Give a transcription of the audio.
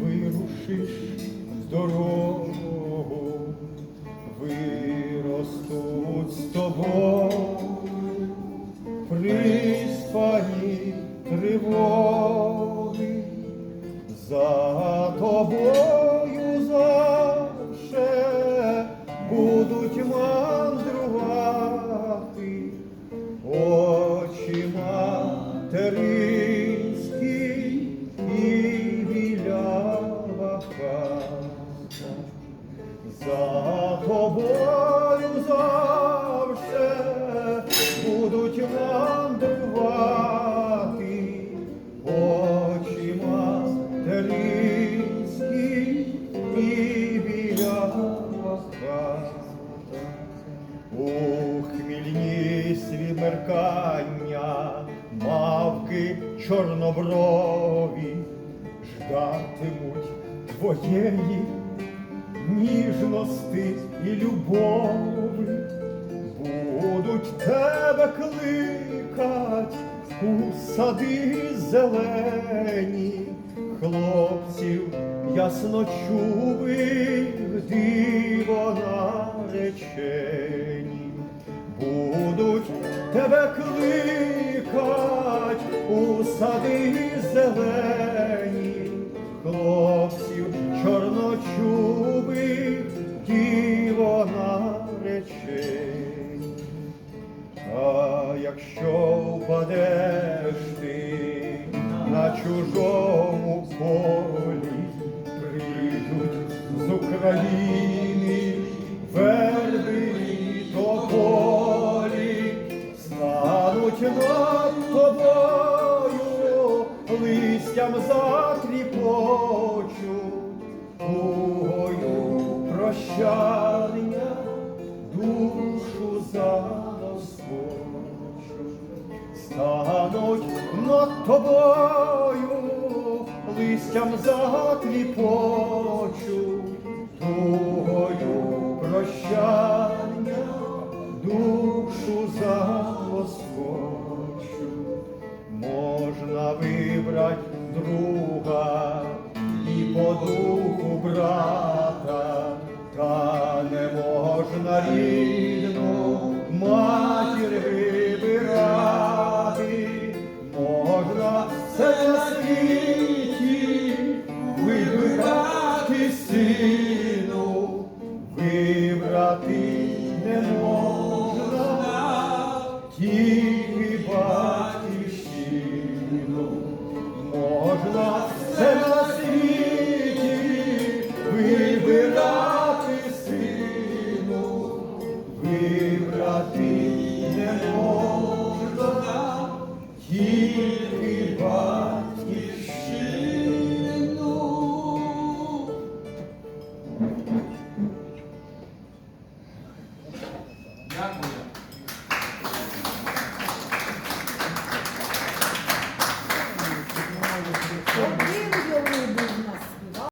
Вирушиш дорогу, виростуть з тобою приспані тривоги, за тобою завше будуть мандрувати очі материнські У хмільнісві меркання мавки чорноброві ждатимуть твоєї ніжності і любові, будуть тебе кликать у сади зелені, хлопців ясночубих кликать у сади зелені, хлопців чорночубих диво наречені. А якщо впадеш ти на чужому полі, прийдуть з України листям затріпочуть, тугою прощання душу заноскочу, стануть над тобою, листям затріпочу, вибрать друга і по духу брата, та не можна рідну вибрати не можна тільки батьківщину.